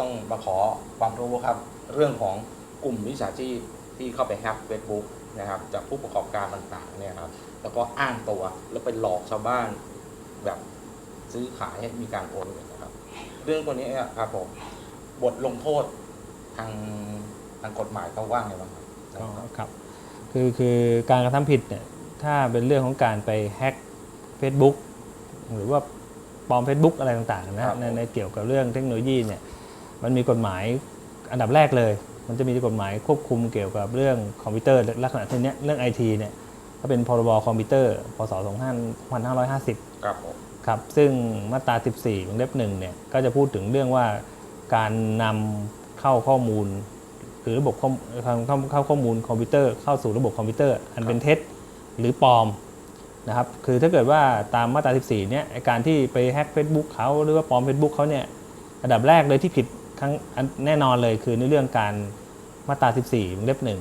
ต้องมาขอความรู้ครับ เรื่องของกลุ่มวิชาชีพที่เข้าไปแฮกเฟซบุ๊กนะครับจากผู้ประกอบการต่างๆเนี่ยครับแล้วก็อ้างตัวแล้วไปหลอกชาวบ้านแบบซื้อขายให้มีการโอนเงินนะครับ เรื่องตัวนี้เนี่ยครับผมบทลงโทษทางทางกฎหมายเขาว่าไงบ้างครับอ๋อครับคือคือการกระทำผิดเนี่ยถ้าเป็นเรื่องของการไปแฮ็ก Facebook หรือว่าปลอม Facebook อะไรต่างๆนะฮะในในเกี่ยวกับเรื่องเทคโนโลยีเนี่ย มันมีกฎหมายอันดับแรกเลย มันจะมีกฎหมายควบคุมเกี่ยวกับเรื่องคอมพิวเตอร์ลักษณะเช่นเนี้ยเรื่องไอทีเนี่ยก็เป็นพรบคอมพิวเตอร์พศ2550 ครับผมครับ ซึ่งมาตรา 14วงเล็บหนึ่งเนี่ยก็จะพูดถึงเรื่องว่าการนำเข้าข้อมูล หรือระบบข้อมเข้าเข้าข้อมูลคอมพิวเตอร์เข้าสู่ระบบคอมพิวเตอร์ อันเป็นเท็จหรือปลอมนะครับคือถ้าเกิดว่าตามมาตรา 14เนี่ยไอ้การที่ไปแฮ็ก Facebook เขาหรือว่าปลอม Facebook เขาเนี่ยอันดับแรกเลยที่ผิด ครั้งอันแน่นอนเลยคือในเรื่องการมาตรา 14วงเล็บหนึ่ง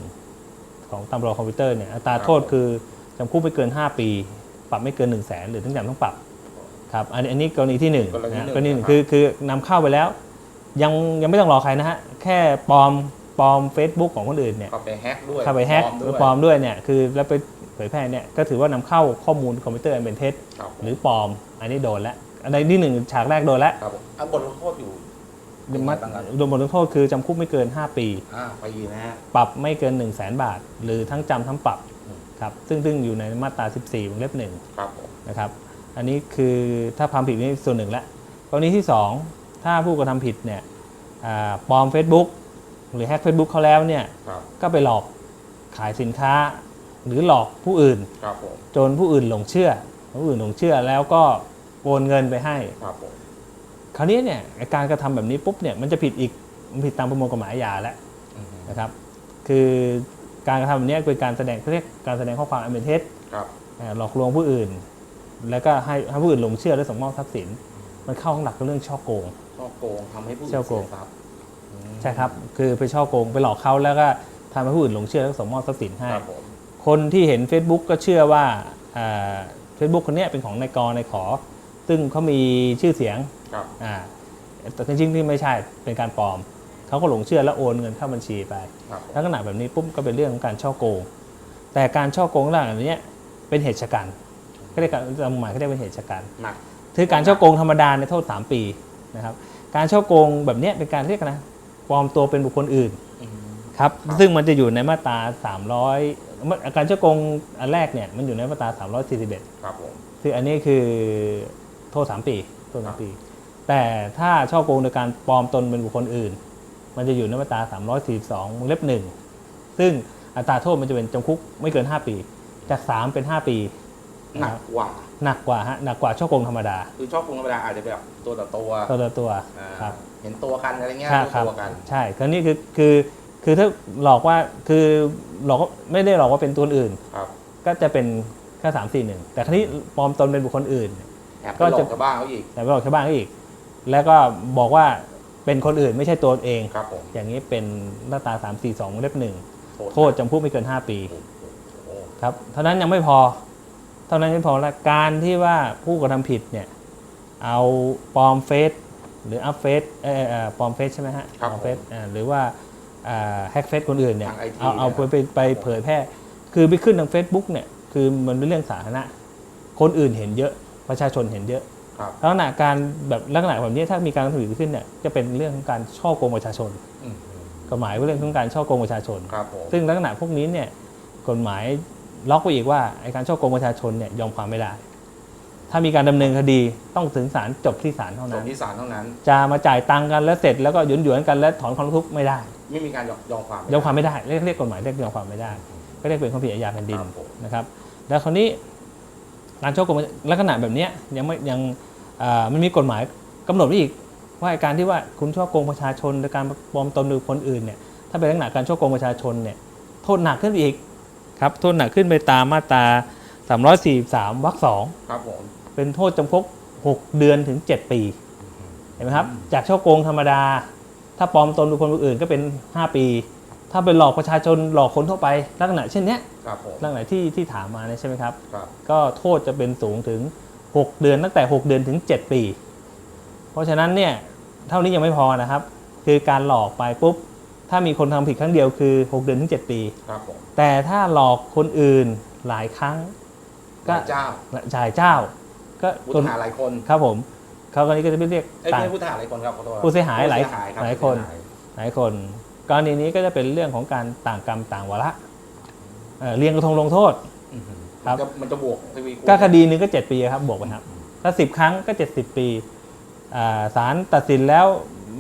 ของตามรอคอมพิวเตอร์เนี่ยอัตราโทษคือจำคุกไม่เกิน 5 ปี ปรับไม่เกิน 1 0 0 0 0แสนหรือทั้งจำทั้งปรับครับอันนี้อันนี้กรณีที่หนึ่งกรณีที่นะหนึ่งกรณีหนึ่งนะครับคือคือนำเข้าไปแล้ว ยังยังไม่ต้องรอใครนะฮะ แค่ปลอมปลอม Facebook ของคนอื่นเนี่ยเข้าไปแฮกด้วยเข้าไปแฮกปลอมหด้รืวอยปลอมด้วยเนี่ยคือแล้วไปเผยแพร่เนี่ยก็ถือว่านำเข้าข้อมูลคอมพิวเตอร์อันเป็นเท็จครับผมหรือปลอม อันนี้โดนแล้วอันนี้ที่หนึ่งฉากแรกโดนแล้วครับผมอะบทลงโทษอยู่ ยังไงมัดบ้างครับ โดนบทลงโทษคือจำคุกไม่เกิน 5 ปี อ่าปีนะฮะ ปรับไม่เกิน 1 0 0 0 0แสนบาท หรือทั้งจำทั้งปรับอืม ครับซึ่งซึ่งอยู่ในมาตรา 14วงเล็บหนึ่ง ครับผม นะครับอันนี้คือถ้าความผิดนี่ส่วนหนึ่งแล้วกรณีที่ 2 ถ้าผู้กระทำผิดเนี่ยอ่าปลอม Facebook หรือแฮ็ก Facebook เขาแล้วเนี่ยครับก็ไปหลอกขายสินค้า หรือหลอกผู้อื่น ครับผมจนผู้อื่นหลงเชื่อผู้อื่นหลงเชื่อแล้วก็โอนเงินไปให้ ครับผม คราวนี้เนี่ยไอ้การกระทำแบบนี้ปุ๊บเนี่ยมันจะผิดอีกมันผิดตามประมวลกฎหมายอาญาแล้วอืมนะครับคือการกระทำแบบนี้เป็นการแสดงเขาเรียกการแสดงข้อความอันเป็นเท็จครับอ่าหลอกลวงผู้อื่น แล้วก็ให้ให้ผู้อื่นหลงเชื่อและส่งมอบทรัพย์สิน มันเข้าข้างหลักกับเรื่องช่อโกงช่อโกงทำให้ผู้อื่นช่อโกงเสียทรัพย์อืมใช่ครับคือไปช่อโกงไปหลอกเขาแล้วก็ทำให้ผู้อื่นหลงเชื่อแล้วก็ส่งมอบทรัพย์สินให้ครับผมคนที่เห็น Facebook ก็เชื่อว่าเฟซบุ๊กคนเนี้ยเป็นของนายกรนายขอ ซึ่งเขามีชื่อเสียง ครับอ่าแต่จริงๆที่ไม่ใช่เป็นการปลอมเขาก็หลงเชื่อแล้วโอนเงินเข้าบัญชีไปครับผมลักษณะแบบนี้ปุ๊บก็เป็นเรื่องของการช่อโกง แต่การช่อโกงลักษณะแบบเนี้ยเป็นเหตุชะกันก็เรียกกันตามหมายเขาเรียกเป็นเหตุชะกันหนักคือการช่อโกงธรรมดาในยโทษ 3 ปีนะครับการช่อโกงแบบเนี้ยเป็นการเรียกนะปลอมตัวเป็นบุคคลอื่นอืมครับครับซึ่งมันจะอยู่ในมาตรา 300 การช่อโกงอันแรกเนี่ยมันอยู่ในมาตรา 341ครับผมคืออันนี้คือโทษ 3 ปีโทษ3ปี แต่ถ้าช่อโกงโดยการปลอมตนเป็นบุคคลอื่น มันจะอยู่ในมาตรา 342วงเล็บหนึ่งซึ่งอัตราโทษมันจะเป็นจำคุกไม่เกิน 5 ปี จาก 3 เป็น 5 ปีหนักกว่า หนักกว่าฮะหนักกว่าช่อโกงธรรมดา คือช่อโกงธรรมดาอาจจะแบบตัวต่อตัวตัวต่อตัวอ่าครับเห็นตัวกันอะไรเงี้ยใช่รู้ครับตัวกันใช่คราวนี้คือคือคือถ้าหลอกว่าคือหลอกว่าไม่ได้หลอกว่าเป็นตัวอื่น ครับ ก็จะเป็นแค่สามสี่หนึ่งแต่คราวนี้ปลอมตนเป็นบุคคลอื่น แอบก็ไปหลอจะกชาวบ้านเขาอีกแต่ไปหลอกชาวบ้านเขาอีก แล้วก็บอกว่าเป็นคนอื่นไม่ใช่ตัวเอง ครับผมอย่างนี้เป็นมาตรา3 4 2วงเล็บหนึ่งโทษโทษจำคุกไม่เกิน 5 ปีโอ้โหครับเท่านั้นยังไม่พอ เท่านั้นไม่พอละการที่ว่าผู้กระทำผิดเนี่ยเอาปลอมเฟซหรืออัพเฟซเออเอ่อปลอมเฟซใช่ไหมฮะปลอมเฟซอ่าหรือว่าอ่าแฮกเฟซคนอื่นเนี่ยทาง IT เอาเอานะคไปรับไปไปเผยแพร่ คือไปขึ้นทาง Facebook เนี่ยคือมันเป็นเรื่องสาธารณะ คนอื่นเห็นเยอะประชาชนเห็นเยอะ ครับลักษณะการแบบลักษณะแบบนี้ถ้ามีการกระทำผิดขึ้นเนี่ยจะเป็นเรื่องของการช่อโกงประชาชนอืมกฎหมายว่าเรื่องของการช่อโกงประชาชน ครับผมซึ่งลักษณะพวกนี้เนี่ยกฎหมายล็อกไว้อีกว่าไอ้การช่อโกงประชาชนเนี่ยยอมความไม่ได้ ถ้ามีการดำเนินคดีต้องถึงศาลจบที่ศาลเท่าจนั้บน ที่ศาลเท่านั้น จะมาจ่ายตังค์กันแล้วเสร็จแล้วก็หยวนหยวนๆกันแล้วถอนความทุกข์ไม่ได้ ไม่มีการยอมยอมความยอมความไม่ได้เรียกเรียกกฎหมายเรียกยอมความไม่ได้ ก็เรียกเป็นความผิดอาญาแผ่นดินครับผมนะครับ แล้วคราวนี้การช่อโกงลักษณะแบบเนี้ยยังไม่ยังอ่า มันมีกฎหมายกำหนดไว้อีกว่าการที่ว่าคุณช่อโกงประชาชนโดยการปลอมตนหรือคนอื่นเนี่ยถ้าเป็นลักษณะการช่อโกงประชาชนเนี่ยโทษหนักขึ้นไปอีกครับโทษหนักขึ้นไปตามมาตรา 343วรรคสองครับผมเป็นโทษจำคุก 6 เดือนถึง 7 ปีเห็นไหมครับจากช่อโกงธรรมดา ถ้าปลอมตนบุคคลอื่นก็เป็น 5 ปี ถ้าเป็นหลอกประชาชนหลอกคนทั่วไปลักษณะเช่นเนี้ยครับผมลักษณะที่ที่ถามมาเนี่ยใช่ไหมครับครับก็โทษจะเป็นสูงถึง 6 เดือนตั้งแต่ 6 เดือนถึง 7 ปี เพราะฉะนั้นเนี่ยเท่านี้ยังไม่พอนะครับ คืคือการหลอกไปปุ๊บ ถ้ามีคนทำผิดครั้งเดียวคือ 6 เดือนถึง 7 ปี ครับผมแต่ถ้าหลอกคนอื่นหลายครั้ง ก็ก็เจ้าจ่ายเจ้า ก็ผู้คนต้องหาหลายคนครับผมเขาก็นี้ก็จะไม่เรียกเอ้ยต่างไม่ใช่ผู้ต้องหาหลายคนครับขอโทษครับผู้เสียหายหลายผู้เสีครับหลายคนผู้เสียหายหลายคนกรณีนี้ก็จะเป็นเรื่องของการต่างกรรมต่างวาระเอ่อเรียงกระทงลงโทษอื้อหือ ครับมันจะมันจะบวกทวีคูณก็คดีหนึงก็ 7 ปีครับบวกไปครับ ถ้า 10 ครั้งก็ 70 ปีอ่าศาลตัดสินแล้ว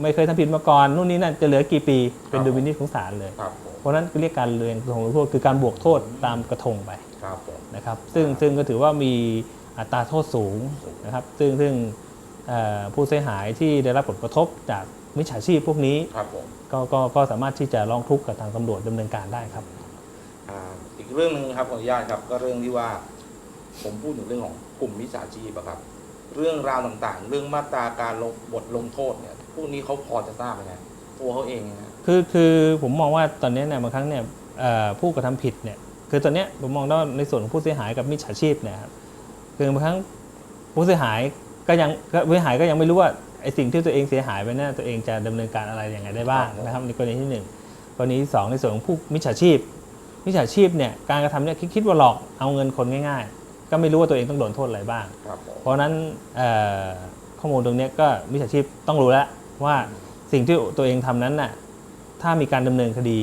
ไม่เคยทำผิดมาก่อนนู่นนี่นั่นจะเหลือกี่ปีเป็นดุลพินิจของศาลเลย ครับผมเพราะฉะนั้นเรียกการเรียงกระทงลงโทษคือการบวกโทษตามกระทงไป ครับผมนะครับซึ่งซึ่งก็ถือว่ามีอัตราโทษสูงนะครับ ซึ่งซึ่งเอ่อผู้เสียหายที่ได้รับผลกระทบจากมิจฉาชีพพวกนี้ ครับผม ก็ก็ก็สามารถที่จะร้องทุกข์กับทางตำรวจดำเนินการได้ครับอ่าอีก เรื่องหนึ่งครับขออนุญาตครับก็เรื่องที่ว่า ผมพูดถึงเรื่องของกลุ่มมิจฉาชีพอะครับ เรื่องราวต่างๆ เรื่องมาตราการลงบทลงโทษเนี่ยพวกนี้เขาพอจะทราบไหมครับตัวเขาเองนะคือคือผมมองว่าตอนนี้เนี่ยบางครั้งเนี่ยเอ่อผู้กระทำผิดเนี่ยคือตอนนี้ผมมองว่าในส่วนของผู้เสียหายกับมิจฉาชีพเนี่ยครับคือบางครั้งผู้เสียหายก็ยังผู้เสียหายก็ยังไม่รู้ว่าไอ้สิ่งที่ตัวเองเสียหายไปเนี่ยตัวเองจะดำเนินการอะไรยังไงได้บ้างนะครับในกรณีที่หนึ่งกรณีที่สองในส่วนของผู้มิจฉาชีพ มิจฉาชีพเนี่ยการกระทำเนี่ยคิดคิดว่าหลอกเอาเงินคนง่าย ๆ ก็ไม่รู้ว่าตัวเองต้องโดนโทษอะไรบ้าง ครับผมเพราะฉะนั้นเอ่อข้อมูลตรงเนี้ยก็มิจฉาชีพต้องรู้แล้วว่าสิ่งที่ตัวเองทำนั้นน่ะถ้ามีการดำเนินคดี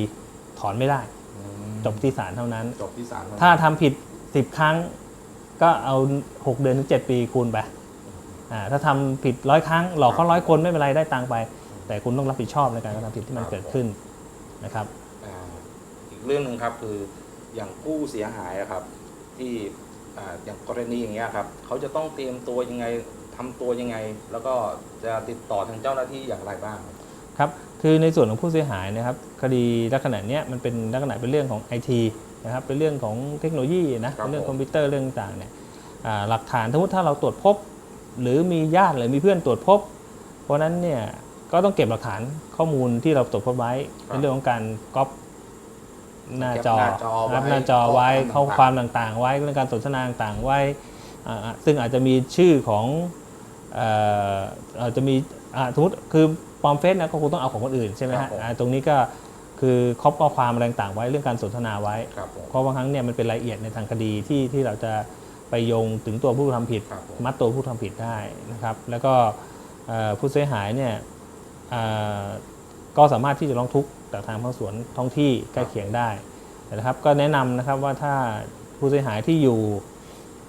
ถอนไม่ได้ อืมจบที่ศาลเท่านั้น จบที่ศาลถ้าทำผิด 10 ครั้งก็เอา 6 เดือนถึง 7 ปีคูณไปอ่าถ้าทำผิดร้อยครั้ง หลอกเขาร้อยคนไม่เป็นไรได้ตังค์ไป แต่คุณต้องรับผิดชอบในการกระทำผิดที่มันเกิดขึ้นนะครับ อ่าอีกเรื่องหนึ่งครับคืออย่างผู้เสียหายอะครับ ที่อ่าอย่างกรณีอย่างเงี้ยครับเขาจะต้องเตรียมตัวยังไงทำตัวยังไง แล้วก็จะติดต่อทางเจ้าหน้าที่อย่างไรบ้างครับคือในส่วนของผู้เสียหายนะครับคดีลักษณะเนี้ยมันเป็นลักษณะเป็นเรื่องของไอทีนะครับเป็นเรื่องของเทคโนโลยีนะครับเป็นเรื่องผมคอมพิวเตอร์เรื่องต่างๆเนี่ยอ่าหลักฐานสมมติถ้าเราตรวจพบ หรือมีญาติหรือมีเพื่อนตรวจพบ เพราะฉะนั้นเนี่ยก็ต้องเก็บหลักฐานข้อมูลที่เราตรวจพบไว้เป็นเรื่องของการก๊อป หน้าจอหน้าจอครับไว้หน้าจอไว้ข้ข้ออคความาววต่างๆ ไว้เรื่องการสนทนาต่างๆไว้อ่าซึ่งอาจจะมีชื่อของเอ่ออาจจะมีอ่าสมมติคือปลอมเฟซนะก็คงต้องเอาของคนอื่นใช่ไหมครัฮะบผม อ่าตรงนี้ก็คือครอบข้อความอะไรต่างๆไว้เรื่องการสนทนาไว้ ครับผม เพราะบางครั้งเนี่ยมันเป็นรายละเอียดในทางคดีที่ที่เราจะไปโยงถึงตัวผู้ทำผิด ครับผม มัดตัวผู้ทำผิดได้นะครับ แล้วก็เอ่อผู้เสียหายเนี่ยเอ่อก็สามารถที่จะร้องทุกข์ กับทางภาคส่วนท้องที่ใกล้เคียงได้นะครับ ก็แนะนำนะครับว่าถ้าผู้เสียหายที่อยู่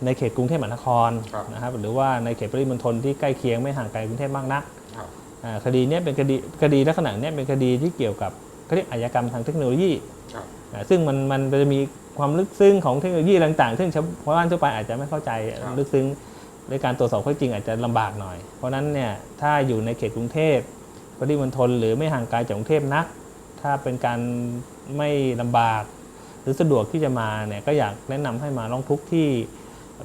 ในเขตกรุงเทพมหานครครับ นะครับหรือว่าในเขตปริมณฑลที่ใกล้เคียงไม่ห่างไกลกรุงเทพมากนักครับ อ่าคดีเนี้เป็นคดีคดีลักษณะเนี้เป็นคดีที่เกี่ยวกับเขาเรียกอาชญากรรมทางเทคโนโลยีครับ อ่าซึ่งมันมันจะมีความลึกซึ้งของเทคโนโลยีต่างๆ ซึ่งชาวบ้านทั่วไปอาจจะไม่เข้าใจครับ ลึกซึ้งในการตรวจสอบข้อเท็จจริงอาจจะลำบากหน่อย เพราะฉะนั้นเนี่ยถ้าอยู่ในเขตกรุงเทพปริมณฑลหรือไม่ห่างไกลจากกรุงเทพนัก ถ้าเป็นการไม่ลำบาก หรือสะดวกที่จะมาเนี่ยก็อยากแนะนำให้มาร้องทุกข์ที่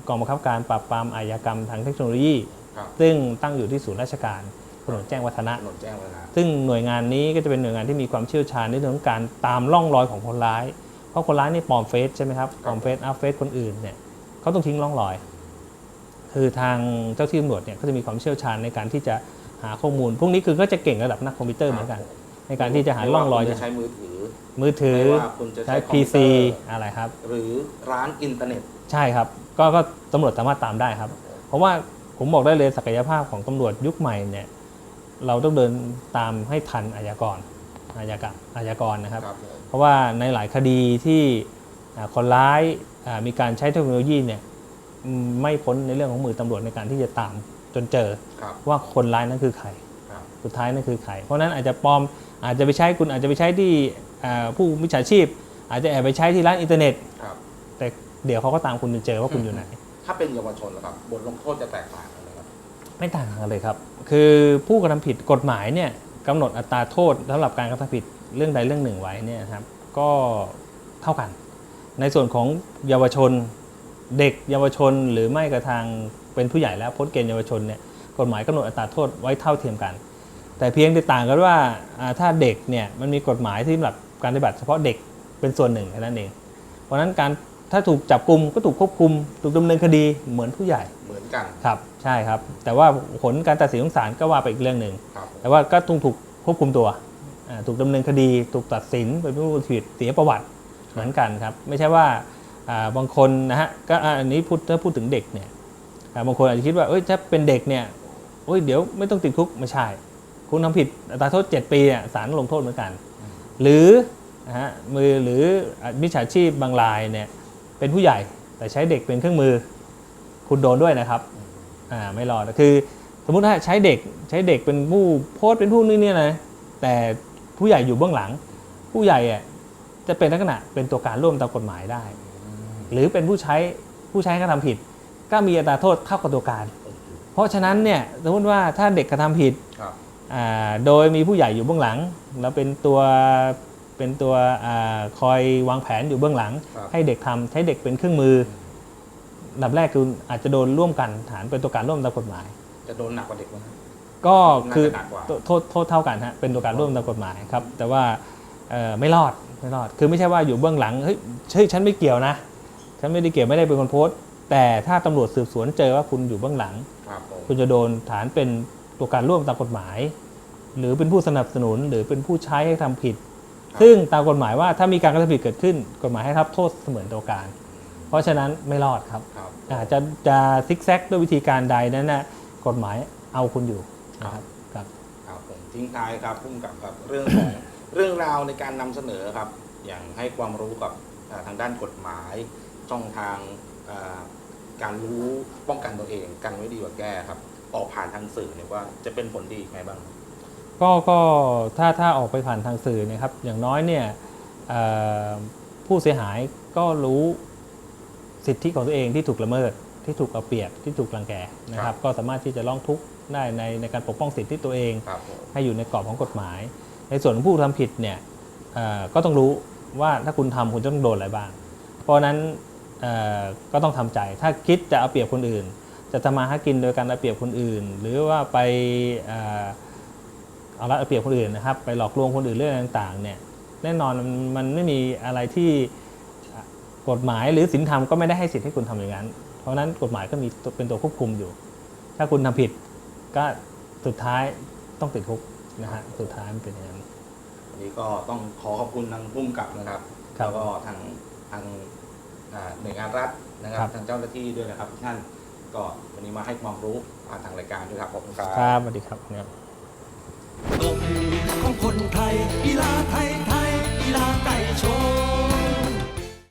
กองบังคับการปราบปรามอาชญากรรมทางเทคโนโลยี ครับซึ่งตั้งอยู่ที่ศูนย์ราชการถนนแจ้งวัฒนะ ถนนแจ้งวัฒนะซึ่งหน่วยงานนี้ก็จะเป็นหน่วยงานที่มีความเชี่ยวชาญในเรื่องของการตามล่องรอยของคนร้าย เพราะคนร้ายนี่ปลอมเฟซใช่ไหมครับปลอมเฟซอัพเฟซคนอื่นเนี่ยเขาต้องทิ้งร่องรอย คือทางเจ้าที่ตำรวจเนี่ยก็จะมีความเชี่ยวชาญในการที่จะหาข้อมูล พวกนี้คือก็จะเก่งระดับนักคอมพิวเตอร์เหมือนกัน ในการที่จะหาร่องรอยไม่ว่าคุณจะใช้มือถือ มือถือไม่ว่าคุณจะใช้ใช้คอมพิว PC เตอร์อะไรครับ หรือร้านอินเทอร์เน็ต ใช่ครับ ก็ก็ตำรวจสามารถตามได้ครับ เพราะว่าผมบอกได้เลยศักยภาพของตำรวจยุคใหม่เนี่ยเราต้องเดินตามให้ทันอาชญากรอาชญากรรมอาชญากรนะครับครับผมเพราะว่าในหลายคดีที่อ่าคนร้ายอ่ามีการใช้เทคโนโลยีเนี่ยอืมไม่พ้นในเรื่องของมือตำรวจในการที่จะตามจนเจอครับว่าคนร้ายนั้นคือใครครับ สุดท้ายนั่นคือใครเพราะฉะนั้นอาจจะปลอมอาจจะไปใช้คุณอาจจะไปใช้ที่อ่าผู้มิจฉาชีพ อาจจะแอบไปใช้ที่ร้านอินเทอร์เน็ตครับแต่เดี๋ยวเขาก็ตามคุณจนเจอว่าคุณอยู่ไหน ถ้าเป็นเยาวชนล่ะครับบทลงโทษจะแตกต่างกันไหมครับไม่ต่างกันเลยครับ คือผู้กระทำผิดกฎหมายเนี่ยกำหนดอัตราโทษสำหรับการกระทำผิดเรื่องใดเรื่องหนึ่งไว้เนี่ยครับก็เท่ากัน ในส่วนของเยาวชนเด็กเยาวชนหรือไม่กระทางเป็นผู้ใหญ่แล้วพ้นเกณฑ์เยาวชนเนี่ยกฎหมายกำหนดอัตราโทษไว้เท่าเทียมกัน แต่เพียงแต่ต่างกันว่าอ่าถ้าเด็กเนี่ยมันมีกฎหมายที่สำหรับการปฏิบัติเฉพาะเด็กเป็นส่วนหนึ่งแค่นั้นเอง เพราะฉะนั้นการถ้าถูกจับกลุ่มก็ถูกควบคุม ถูกดำเนินคดีเหมือนผู้ใหญ่เหมือนกันครับใช่ครับ แต่ว่าผลการตัดสินของศาลก็ว่าไปอีกเรื่องหนึ่งครับผมแต่ว่าก็ต้องถูกควบคุมตัวอ่าถูกดำเนินคดีถูกตัดสินเป็นผู้ผิดเสียประวัติเหมือนกันครับ ไม่ใช่ว่าอ่าบางคนนะฮะก็อ่าอันนี้พูดถ้าพูดถึงเด็กเนี่ยอ่าบางคนอาจจะคิดว่าเอ้ยถ้าเป็นเด็กเนี่ยโอ้ยเดี๋ยวไม่ต้องติดคุกไม่ใช่ คุณทำผิดอัตราโทษ 7 ปีเนี่ยศาลลงโทษเหมือนกัน หรือนะฮะมือหรือมิจฉาชีพบางรายเนี่ยเป็นผู้ใหญ่แต่ใช้เด็กเป็นเครื่องมือ คุณโดนด้วยนะครับอ่าไม่รอดคือสมมุติว่าใช้เด็กใช้เด็กเป็นผู้โพสเป็นผู้นี่เนี่ยนะแต่ผู้ใหญ่อยู่เบื้องหลัง ผู้ใหญ่อะจะเป็นลักษณะเป็นตัวการร่วมตามกฎหมายได้ หรือเป็นผู้ใช้ผู้ใช้กระทำผิด ก็มีอัตราโทษเท่ากับตัวการ เพราะฉะนั้นเนี่ยสมมติว่าถ้าเด็กกระทำผิด โดยมีผู้ใหญ่อยู่เบื้องหลัง แล้วเป็นตัวเป็นตัวอาคอยวางแผนอยู่เบื้องหลังครับให้เด็กทำใช้เด็กเป็นเครื่องมืออันดับแรกคืออาจจะโดนร่วมกันฐานเป็นตัวการร่วมตามกฎหมาย จะโดนหนักกว่าเด็กไหมครับก็คือน่าจะหนักกว่าโทษโทษเท่ากันฮะเป็นตัวการร่วมตามกฎหมายครับ แต่ว่าเอ่อไม่รอดไม่รอด คือไม่ใช่ว่าอยู่เบื้องหลังเฮ้ยเฮ้ยฉันไม่เกี่ยวนะ ฉันไม่ได้เกี่ยวไม่ได้เป็นคนโพสต์แต่ถ้าตำรวจสืบสวนเจอว่าคุณอยู่เบื้องหลังครับผมคุณจะโดนฐานเป็นตัวการร่วมตามกฎหมาย หรือเป็นผู้สนับสนุนหรือเป็นผู้ใช้ให้ทำผิด ซึ่งตามกฎหมายว่าถ้ามีการกระทำผิดเกิดขึ้น กฎหมายให้รับโทษเสมือนตัวการ เพราะฉะนั้นไม่รอดครับครับอาจจะจะซิกแซกด้วยวิธีการใดนั้นนะกฎหมายเอาคุณอยู่นะครับครับครับผมทิ้งท้ายครับพุ่มกับครับเรื่องของเรื่องราวในการนำเสนอครับ อย่างให้ความรู้กับอ่าทางด้านกฎหมายช่องทางอ่าการรู้ป้องกันตัวเองกันไว้ดีกว่าแก้ครับ ออกผ่านทางสื่อเนี่ยว่าจะเป็นผลดีไงบ้าง ก็ก็ถ้าถ้าออกไปผ่านทางสื่อเนะครับ อย่างน้อยเนี่ยเอ่อผู้เสียหายก็รู้สิทธิของตัวเองที่ถูกละเมิดที่ถูกเอาเปรียบที่ถูกรังแกนะคครัรับบก็สามารถที่จะร้องทุกข์ได้ในในการปกป้องสิทธิตัวเองครับผมให้อยู่ในกรอบของกฎหมาย ในส่วนของผู้ทำผิดเนี่ยเอ่อก็ต้องรู้ว่าถ้าคุณทำคุณจะต้องโดนอะไรบ้าง เพราะฉะนั้นเอ่อก็ต้องทำใจ ถ้าคิดจะเอาเปรียบคนอื่น จะทำมาหากินโดยการเอาเปรียบคนอื่น หรือว่าไป เอ่อเอารัดเอาเปรียบคนอื่นนะครับ ไปหลอกลวงคนอื่นเรื่องต่างๆเนี่ยแน่นอนมันมันไม่มีอะไรที่อะกฎหมายหรือศีลธรรมก็ไม่ได้ให้สิทธิ์ให้คุณทำอย่างนั้น เพราะฉะนั้นกฎหมายก็มีตัวเป็นตัวควบคุมอยู่ ถ้าคุณทำผิดก็สุดท้ายต้องติดคุกนะฮะสุดท้ายมันเป็นอย่างนั้นวันนี้ก็ต้องขอขอบคุณทางพุ่มกับนะครับครับแล้วก็ทางทางอ่าหน่วยงานรัฐนะครับครับ ทางเจ้าหน้าที่ด้วยนะครับทุกท่านก็วันนี้มาให้ความรู้ผ่านทางรายการด้วยครับขอบคุณครับครับสวัสดีครับเนี่ย ของคนไทยกีฬาไทยไทยกีฬาไก่ชน